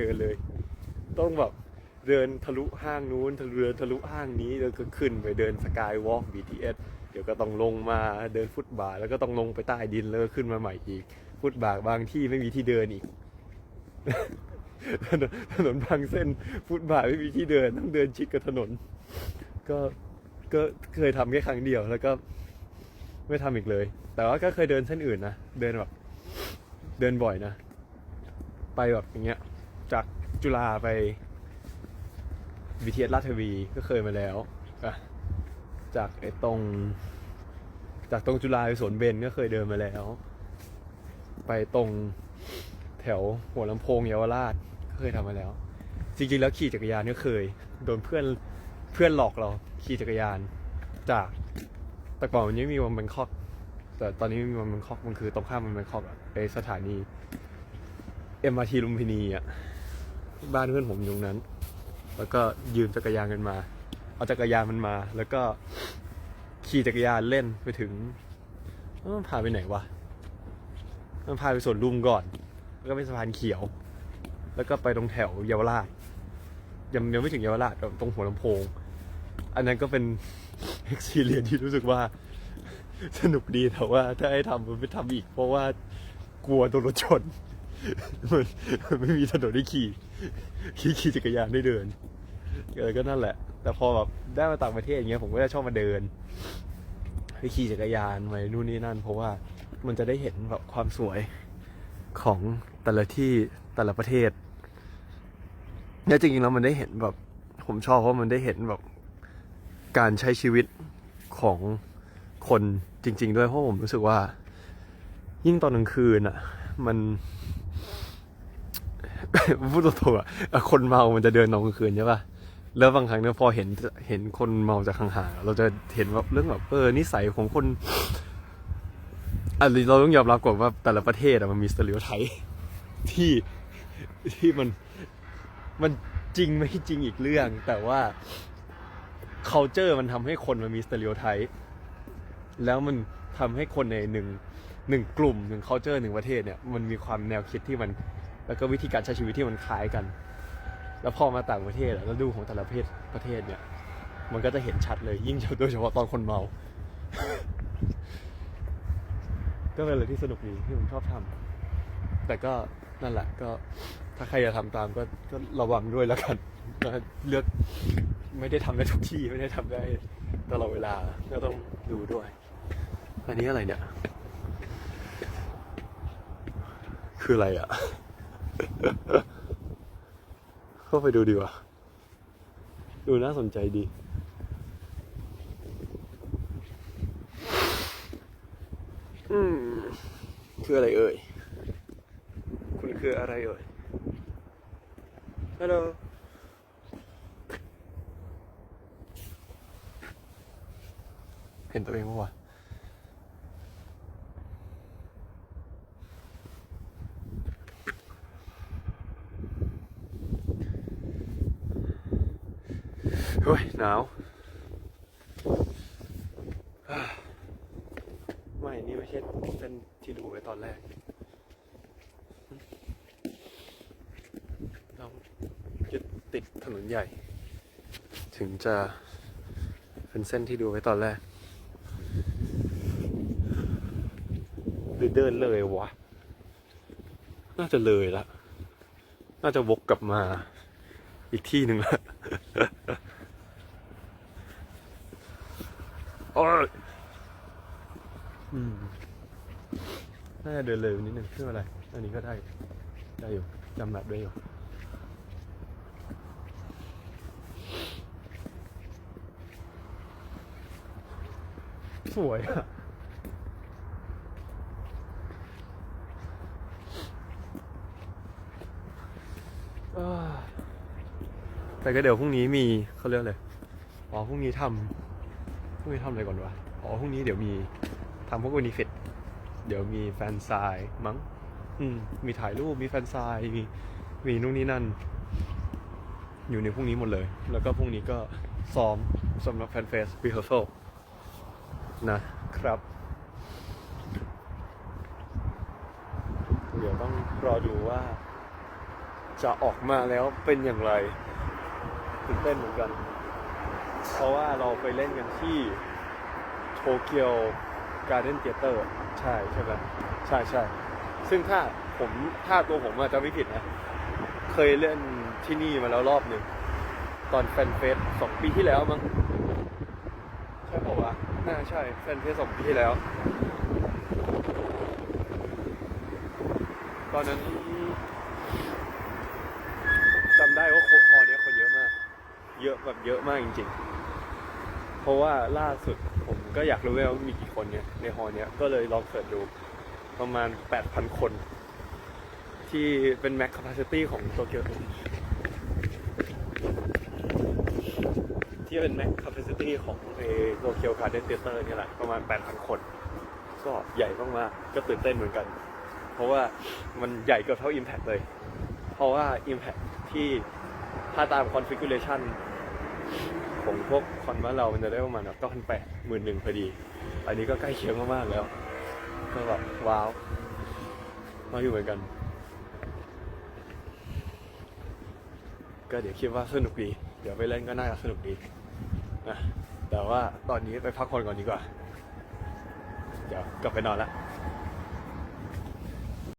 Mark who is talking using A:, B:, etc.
A: เดินเลย ต้องแบบเดินทะลุห้างนู้นทะลุเดินทะลุห้างนี้แล้วก็ขึ้นไปเดินสกายวอล์ก BTS เดี๋ยวก็ต้องลงมาเดินฟุตบาทแล้วก็ต้องลงไปใต้ดินแล้วก็ขึ้นมาใหม่อีก ฟุตบาทบางที่ไม่มีที่เดินอีกถนนบางเส้นฟุตบาทไม่มีที่เดินต้องเดินชิดกับถนน ก็ก็เคยทำแค่ครั้งเดียวแล้วก็ไม่ทำอีกเลย แต่ว่าก็เคยเดินเส้นอื่นนะเดินแบบเดินบ่อยนะ ไปแบบอย่างเงี้ย จากจุฬาไป BTS ลาดเทวีก็เคยมาแล้วจากไอ้ตรง จากตรงจุฬาไปสวนเบนก็เคยเดินมาแล้ว ไปตรงแถวหัวลำโพงเยาวราชก็เคยทำมาแล้ว จริงๆแล้วขี่จักรยานก็เคย โดนเพื่อนเพื่อนหลอกเราขี่จักรยาน จากแต่ก่อนมันยังม่มีวันแบงคอกแต่ตอนนี้ไม่มีวันแบงคอกมันคือตรงข้ามมันแบงคอกอะไปสถานี MRT ลุมพินีอะ บ้านเพื่อนผมอยู่ตรงนั้น แล้วก็ยืมจักรยานกันมา เอาจักรยานมันมา แล้วก็ขี่จักรยานเล่นไปถึงมันพาไปไหนวะ มันพาไปสวนลุมก่อน แล้วก็ไปสะพานเขียว แล้วก็ไปตรงแถวเยาวราช ยังยังไม่ถึงเยาวราชตรงหัวลำโพง อันนั้นก็เป็นเอ็กซ์เรียนที่รู้สึกว่าสนุกดีแต่ว่าถ้าให้ทำมันไม่ทำอีก เพราะว่ากลัวโดนรถชน มันมันไม่มีถนนให้ขี่ขี่ขี่จักรยานได้เดินเออก็นั่นแหละ แต่พอแบบได้มาต่างประเทศอย่างเงี้ยผมก็จะชอบมาเดินไปขี่จักรยานไปนู่นนี่นั่น เพราะว่ามันจะได้เห็นแบบความสวยของแต่ละที่แต่ละประเทศและจริงๆแล้วมันได้เห็นแบบ ผมชอบเพราะมันได้เห็นแบบการใช้ชีวิตของคนจริง ๆ ด้วยเพราะผมรู้สึกว่า ยิ่งตอนกลางคืนอะ มัน พูดตรงๆอะคนเมามันจะเดินตอนกลางคืนใช่ป่ะแล้วบางครั้งเนี่ยพอเห็นเห็นคนเมาจากห่างๆเราจะเห็นแบบเรื่องแบบเออนิสัยของคนอันนี้เราต้องยอมรับก่อนว่าแต่ละประเทศอะมันมีสเตอริโอไทป์ที่ที่มันมันจริงไม่จริงอีกเรื่อง แต่ว่า culture มันทำให้คนมันมีสเตอริโอไทป์แล้วมันทำให้คนในหนึ่งหนึ่งกลุ่มหนึ่ง culture หนึ่งประเทศเนี่ยมันมีความแนวคิดที่มัน แล้วก็วิธีการใช้ชีวิตที่มันคล้ายกัน แล้วพอมาต่างประเทศแล้วดูของแต่ละประเทศประเทศเนี่ย มันก็จะเห็นชัดเลยยิ่งโดยเฉพาะตอนคนเมา ก็เป็นอะไรที่สนุกดีที่ผมชอบทำแต่ก็นั่นแหละก็ถ้าใครจะทำตามก็ก็ระวังด้วยแล้วกันเลือกไม่ได้ทำได้ทุกที่ไม่ได้ทำได้ตลอดเวลาก็ต้องดูด้วย อันนี้อะไรเนี่ย คืออะไรอะ เข้าไปดูดีกว่า ดูน่าสนใจดีอืมคืออะไรเอ่ย คุณคืออะไรเอ่ย ฮัลโหลเห็นตัวเองปะวะ เฮ้ยหนาวไม่ นี่ไม่ใช่เส้นที่ดูไว้ตอนแรก เรายึดติดถนนใหญ่ ถึงจะเป็นเส้นที่ดูไว้ตอนแรกหรือเดินเลยวะ น่าจะเลยละ น่าจะวกกลับมาอีกที่หนึ่งละ โอืมน่าจะเดินเลยนิดนึงเพื่ออะไรอันนี้ก็ได้ ได้อยู่จำแบบได้อยู่สวยอะแต่ก็เดี๋ยวพรุ่งนี้มีเขาเรียกอะไรอ๋อพรุ่งนี้ทำ พรุ่งนี้ทำอะไรก่อนวะ อ๋อพรุ่งนี้เดี๋ยวมีทำพวกวินิฟิตเดี๋ยวมีแฟนซายมั้ง อืม มีถ่ายรูป มีแฟนซาย มีมีนู่นนี่นั่น อยู่ในพรุ่งนี้หมดเลย แล้วก็พรุ่งนี้ก็ซ้อมสำหรับแฟนเฟส rehearsal นะครับ เดี๋ยวต้องรอดูว่า จะออกมาแล้วเป็นอย่างไรตื่นเต้นเหมือนกัน เพราะว่าเราไปเล่นกันที่โตเกียวการ์เด้นเทเตอร์ใช่ใช่ไหมใช่ใช่ซึ่งถ้าผมถ้าตัวผมอาจจะไม่ผิดนะเคยเล่นที่นี่มาแล้วรอบหนึ่งตอนแฟนเฟสสองปีที่แล้วมั้งใช่ป่าวะน่าใช่แฟนเฟสสองปีที่แล้ว ตอนนั้นจำได้ว่าโคฮอลเนี้ยคนเยอะมาก เยอะแบบเยอะมากจริง ๆ เพราะว่าล่าสุดผมก็อยากรู้ว่ามีกี่คนเนี่ยในฮอลเนี้ยก็เลยลองเสิร์ชดูประมาณ 8,000 คน ที่เป็น max capacity ของโตเกียวที่เป็น max capacity ของโตเกียวการ์เดนเทเตอร์นี่แหละประมาณ 8,000 คน ก็ใหญ่มากๆก็ตื่นเต้นเหมือนกัน เพราะว่ามันใหญ่เกือบเท่า Impact เลย เพราะว่า Impact ที่ถ้าตาม configuration ของพวกคอนบ้านเรามันจะได้ประมาณแบบเก้าพันแปดหมื่นหนึ่งพอดี อันนี้ก็ใกล้เคียงมากๆแล้ว ก็แบบว้าว มาอยู่เหมือนกัน ก็เดี๋ยวคิดว่าสนุกดี เดี๋ยวไปเล่นก็น่าจะสนุกดีนะแต่ว่าตอนนี้ไปพักผ่อนก่อนดีกว่า เดี๋ยวกลับไปนอนละ